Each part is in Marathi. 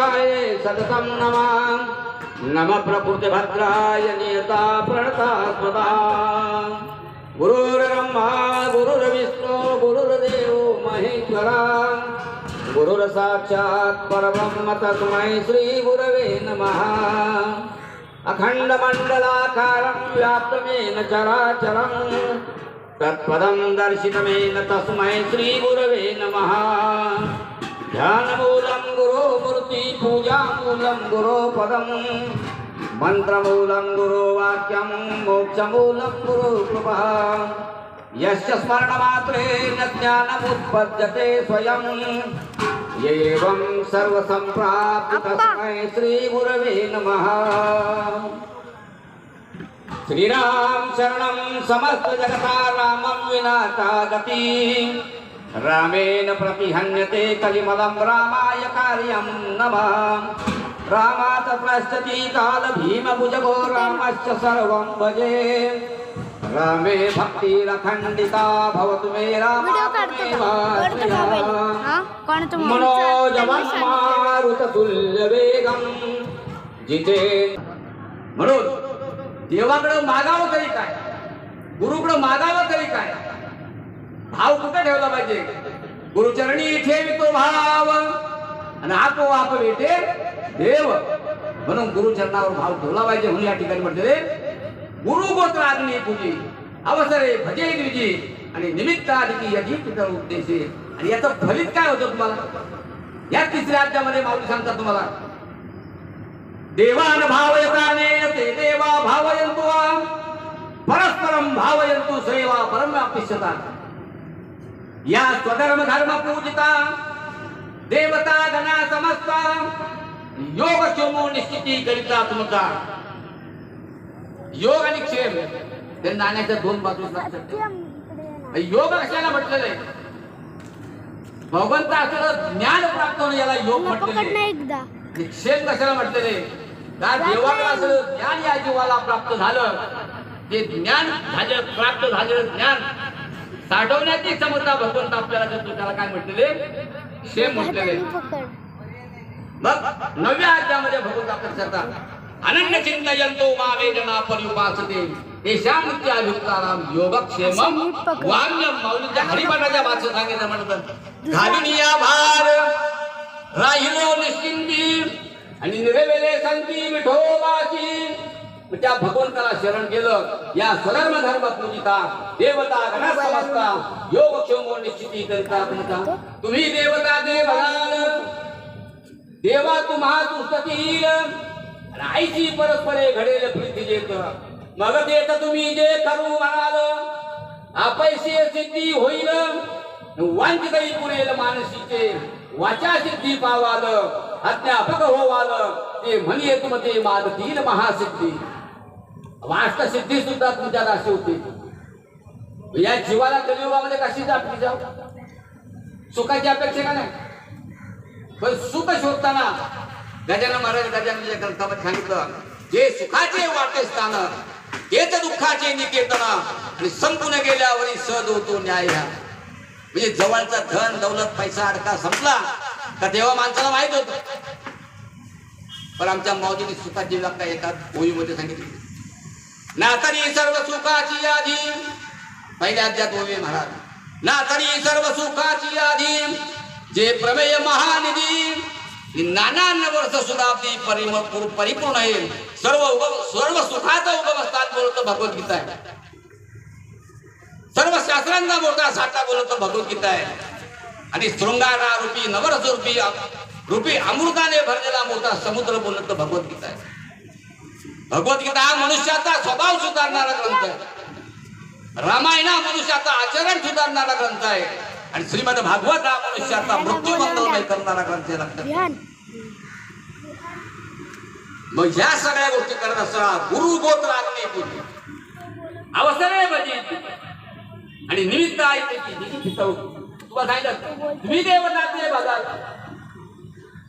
शिवाय सततं नमः। नमः प्रकृतिभद्राय नियता प्रणता स्वदा गुरुर्ब्रह्मा गुरुर्विष्णू गुरुर्देव महेश्वरा। गुरुर्साक्षात् परब्रह्म तस्मै श्रीगुरवे नमः। अखण्डमण्डलाकारं व्याप्तमेन चराचरं। तत्पदं दर्शितमेन तस्मै श्रीगुरवे नमः। ध्यानमूलं गुरुमूर्ति पूजामूलं गुरुपदं मन्त्रमूलं गुरुवाक्यं मोक्षमूलं गुरुकृपा। यस्य स्मरणमात्रेण ज्ञानमुत्पद्यते स्वयं एवं सर्वसम्प्राप्ति तस्मै श्रीगुरवे नमः। श्रीराम शरणं समस्त जगता रामं विनाता गति रामेण प्रतिहन्यते कलिमलं रामाय कार्यं नमः रामात् पश्यति काल भीमभुजगो रामश्च सर्वं भजे। रामे भक्तिरखण्डिता भवतु मे मारुततुल्यवेगं जिथे म्हणून देवाकडं मागावं तरी काय? गुरुकडं मागावं तरी काय? भाव कुठं ठेवला पाहिजे? गुरुचरणी ठेवितो भाव. आणि आपोआप भेटे देव. म्हणून गुरुचरणावर भाव ठेवला पाहिजे म्हणून या ठिकाणी म्हटले गुरु गोत्र अग्नी तुझी अवसरे भजे द्विजी आणि निमित्त आधी यजी पितर उद्देशे. आणि याचं फलित काय होतं तुम्हाला? या तिसऱ्या अध्यामध्ये माऊली सांगतात तुम्हाला. देवान भावयताने ते देवा भावयंतु परस्परम भावयंतु सेवा परमापिष्यता. या स्वधर्म धर्म पूजिता देवता गणा समस्ता योग क्षोमो निश्चिती करिता तुमचा. योग आणि क्षेम त्या नाण्याच्या दोन बाजू योग कशाला म्हटलेलं आहे? भगवंत असं ज्ञान प्राप्त होणं याला योग म्हटलेलं क्षेम कशाला म्हटलेले का देवाकडे असं ज्ञान या जीवाला प्राप्त झालं? ते ज्ञान झालं प्राप्त झालेलं ज्ञान. साठवण्याची क्षमता भगवंत आपल्याला देतो त्याला काय म्हटलेले क्षेम म्हटलेले. मग नवव्या अध्यामध्ये भगवंत आपल्याला सांगतात अनन्य चिंतयंतो मावेदना पर्युपासते येशाम नित्याभियुक्ताराम योगक्षेमम वाम्यम माऊलीच्या हरिपाठाच्या भाषेत सांगितलं म्हणतात घालून या भार. राहिलो निश्चिंती. आणि निरवेले संती विठोबाची. त्या भगवंताला शरण केलं या स्वधर्म धर्म पूजिता देवता गणा समजता योग क्षोमो निश्चिती करता तुमचा तुम्ही देवता देव म्हणाल देवा तुम्हा तुस्ततील आणि आईची परस्परे घडेल प्रीती देत. मग देत तुम्ही जे करू म्हणाल अपैसे सिद्धी होईल. वांचितही पुरेल मानसीचे. वाचा सिद्धी पावाल. अध्यापक होवाल ते म्हणे तुम ते मागतील महासिद्धी. वास्त सिद्धी सुद्धा तुमच्या अशी होती. या जीवाला कलियुगामध्ये कशी जात जाऊ? सुखाची अपेक्षा का नाही? पण सुख शोधताना गजानन महाराज गजानन ग्रंथामध्ये सांगितलं जे सुखाचे वाटे स्थान तेच दुःखाचे निकेतन आणि संपून गेल्यावरी सद होतो न्याय म्हणजे जवळचा धन दौलत पैसा अडका संपला का तेव्हा माणसाला माहीत होत? पण आमच्या माऊजीने सुखाची व्याख्या एका ओळीमध्ये सांगितली. ना तरी सर्व सुखाची यादी. पहिल्या अध्यात ओवे महाराज. ना तरी सर्व सुखाची यादी. जे प्रमेय महानिधी. नाना वर्ष सुद्धा ती परिम- परिपूर्ण आहे. सर्व उगम सर्व सुखाचा उगम असतात बोलतो भगवद्गीता आहे. सर्व शास्त्रांचा मोठा साठा बोलतो भगवद्गीता आहे. आणि शृंगारा रूपी नवरस रूपी रूपी अमृताने भरलेला मोठा समुद्र बोलत भगवद्गीता आहे. भगवद्गीता हा मनुष्याचा स्वभाव सुधारणारा ग्रंथ आहे. रामायण हा मनुष्याचा आचरण सुधारणारा ग्रंथ आहे. आणि श्रीमद भागवत हा मनुष्याचा मृत्यू मंत्रमय करणारा ग्रंथ आहे लक्षात मग ह्या सगळ्या गोष्टी करत असताना गुरु गोत्र अग्नी पूजी अवसरे भजी आणि निमित्त आहे त्याची तुम्हाला सांगितलं तुम्ही बघाल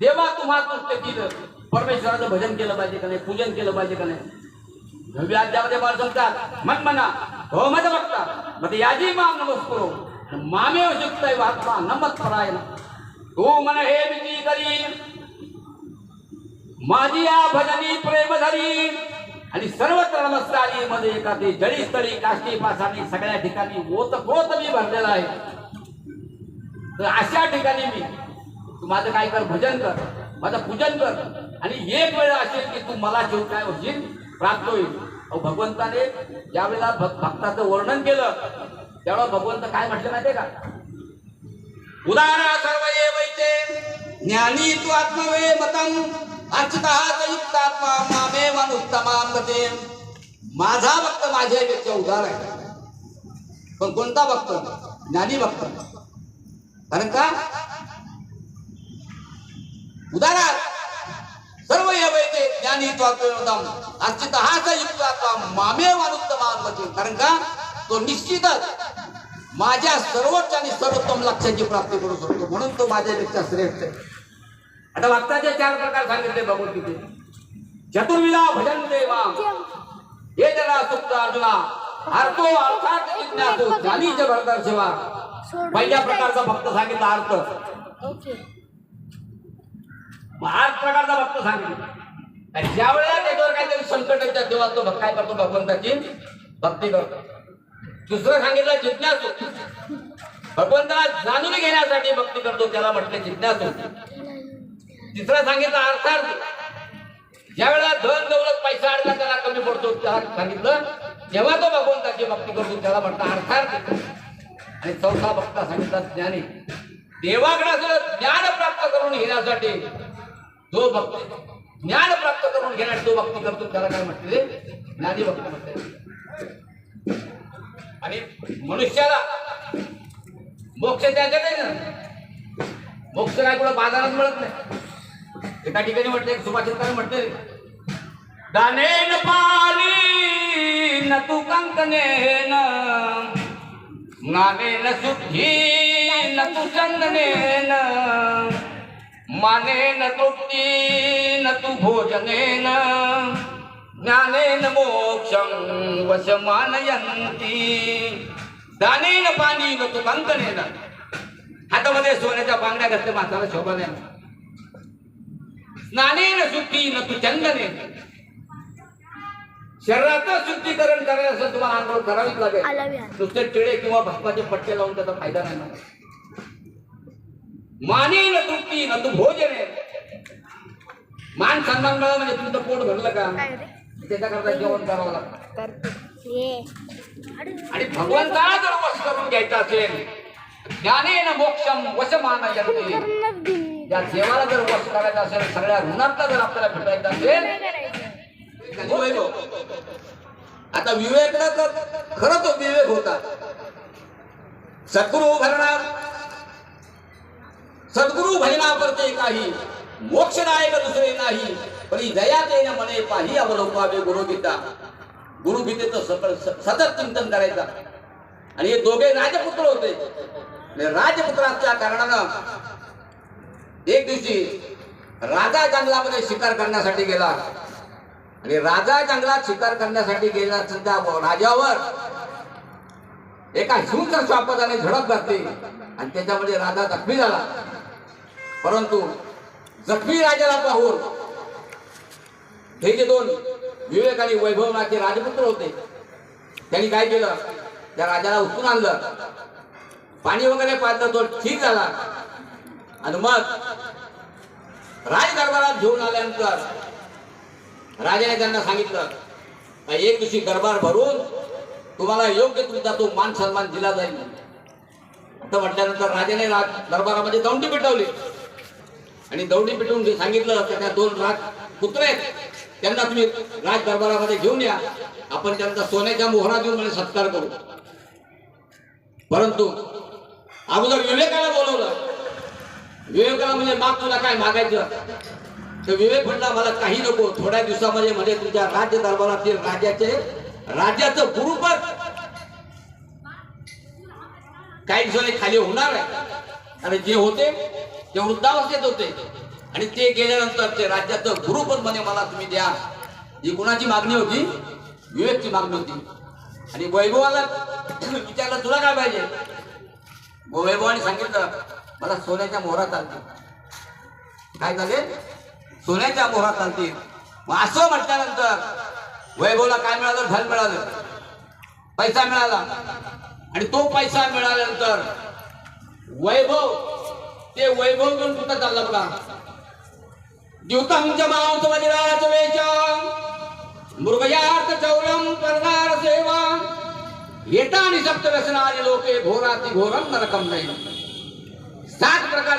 देवा तुम्हाला केलं परमेश्वराचं भजन केलं पाहिजे का नाही? पूजन केलं पाहिजे का नाही? नवी अध्यामध्ये बाळ सांगतात मन म्हणा. हो मत बघता मग यादी माम नमस्करो मामेव शुक्तय वात्मा नमत परायण तू म्हण हे मी करी माझी या भजनी प्रेम झाली आणि सर्वत्र नमस्कारी. मध्ये एका ते जळीस्थळी काष्टी पासानी सगळ्या ठिकाणी ओत पोत मी भरलेला आहे. तर अशा ठिकाणी मी तू माझं काय कर? भजन कर. माझं पूजन कर. आणि एक वेळ असेल की तू मला शिव काय होशील प्राप्त होईल अहो भगवंताने ज्या वेळेला भक्ताचं वर्णन केलं त्यावेळेला भगवंत काय म्हटलं माहितीये का? उदाहरण सर्व ये वैते ज्ञानी तू आत्मवे मतम अर्चिता युक्तात्मा मामे मनुत्तमाम मते. माझा भक्त माझ्यापेक्षा उदार आहे. पण कोणता भक्त? ज्ञानी भक्त. कारण का? उदाहरण. सर्व ये वैते ज्ञानी तू आत्मवे मतम अर्चिता युक्तात्मा मामे मनुत्तमाम गते कारण का? तो निश्चितच माझ्या सर्वोच्च आणि सर्वोत्तम लक्ष्याची प्राप्ती करू शकतो. म्हणून तो माझ्यापेक्षा श्रेष्ठ आहे. आता भक्ताचे चार प्रकार सांगितले भगवद्गीतेत. चतुर्विधा भजन देवा हे जरा सुप्त अर्जुना. अर्थो अर्थात जिज्ञासो. ज्ञानीचे भरदार सेवा पहिल्या प्रकारचा भक्त सांगितला अर्थ. पाच प्रकारचा भक्त सांगितला ज्या वेळेला त्याच्यावर काहीतरी संकट येतात तेव्हा तो भक्त काय करतो भगवंताची भक्ती करतो. दुसरं सांगितलं जिज्ञासू. भगवंताला जाणून घेण्यासाठी भक्ती करतो त्याला म्हटले जिज्ञासू. तिसरं सांगितलं अर्थार्थ. ज्या वेळेला धन दौलत पैसा अडला त्याला कमी पडतो त्याला सांगितलं जेव्हा तो भगवंताची भक्ती करतो त्याला म्हटलं अर्थार्थ. आणि चौथा भक्त सांगितला ज्ञानी. देवाकडे ज्ञान प्राप्त करून घेण्यासाठी जो भक्त। ज्ञान प्राप्त करून घेणार तो भक्ती करतो त्याला काय म्हटले? ज्ञानी भक्त म्हटले आणि मनुष्याला मोक्ष त्याच्यात आहे ना. मोक्ष काय कुठं बाजारात मिळत नाही. एका ठिकाणी म्हटले सुभाषिताने म्हटले दानेन पाली न तू कंकनेन नामेन सुद्धी न तू चंदनेन. मानेन तृप्ती न तू भोजनेन ज्ञानेन मोक्षं वशमानयन्ति दानेन पाणी न तू कंकनेन हातामध्ये सोन्याच्या बांगड्या घातल्या माताला शोभा नाही स्नानेन शुद्धी न तू चंदनेन। शरीराचं शुद्धीकरण करायचं तुम्हाला आंघोळ करावीच लागेल. नुसते टिळे किंवा भस्माचे पट्टे लावून त्याचा फायदा नाही. माने न तृप्ती न तू भोजन. मान सन्मान मिळाला म्हणजे तुमचं पोट भरलं का? त्याच्याकरता जेवण करावं लागतं. आणि भगवंताला जर वश करून घ्यायचं असेल ज्ञानेन मोक्षम वशमान यन्ते. या देवाला जर वश करायचं असेल सगळ्या ऋणातला जर आपल्याला भेटायचं असेल. आता विवेकला तर खरं तो विवेक होता. सद्गुरु भरणार नाही. मोक्ष नायक दुसरे नाही. पण दया तेन मने पाही अवलोकावे गुरुगीता गुरुगीतेचं सकळ सतत चिंतन करायचं. आणि हे दोघे राजपुत्र होते. राजपुत्राच्या कारणानं एक दिवशी राजा जंगलामध्ये शिकार करण्यासाठी गेला. आणि राजा जंगलात शिकार करण्यासाठी गेला त्या राजावर एका हिंसक स्वापदाने झडप घातली. आणि त्याच्यामध्ये राजा जखमी झाला. परंतु जखमी राजाला पाहून हे जे दोन विवेक आणि वैभवनाचे राजपुत्र होते. त्यांनी काय केलं? त्या राजाला उचलून आणलं. पाणी वगैरे पाजलं तो ठीक झाला. आणि मग राज दरबारात घेऊन आल्यानंतर राजाने त्यांना सांगितलं का एक दिवशी दरबार भरून तुम्हाला योग्य तुमचा तो मान सन्मान दिला जाईल असं म्हटल्यानंतर राजाने राज दरबारामध्ये दौंडी पेटवली आणि दौडी पेटवून सांगितलं तर त्या दोन राज पुत्र आहेत त्यांना तुम्ही राज दरबारामध्ये घेऊन या. आपण त्यांचा सोन्याच्या मोहरा देऊन म्हणजे सत्कार करू. परंतु अगोदर विवेकाला बोलवलं. विवेकाला म्हणजे माग तुला काय मागायचं? तर विवेक म्हणला मला काही नको. थोड्या दिवसामध्ये म्हणजे तुझ्या राज्य दरबारातील राजाचे राज्याचं गुरुपद काही दिवसांनी खाली होणार आहे आणि जे होते ते वृद्धावस्थेत होते. आणि ते गेल्यानंतर ते राज्याचं गुरुपद म्हणे मला तुम्ही द्या. ही कुणाची मागणी होती? विवेकची मागणी होती. आणि वैभवाला विचारलं तुला काय पाहिजे? वैभवाने सांगितलं मला सोन्याच्या मोहरा चालतील काय झाले? सोन्याच्या मोहरात चालतील मग असं म्हटल्यानंतर वैभवला काय मिळालं? धन मिळालं. पैसा मिळाला. आणि तो पैसा मिळाल्यानंतर वैभव ते वैभव घेऊन सुद्धा चालला बघा. द्युतांच्या मांस वज्राच मृगयार्थ चौलम करणार सेवा. येता आणि सप्त व्यसनाने लोके घोराती घोरम नरकम नाही सात प्रकार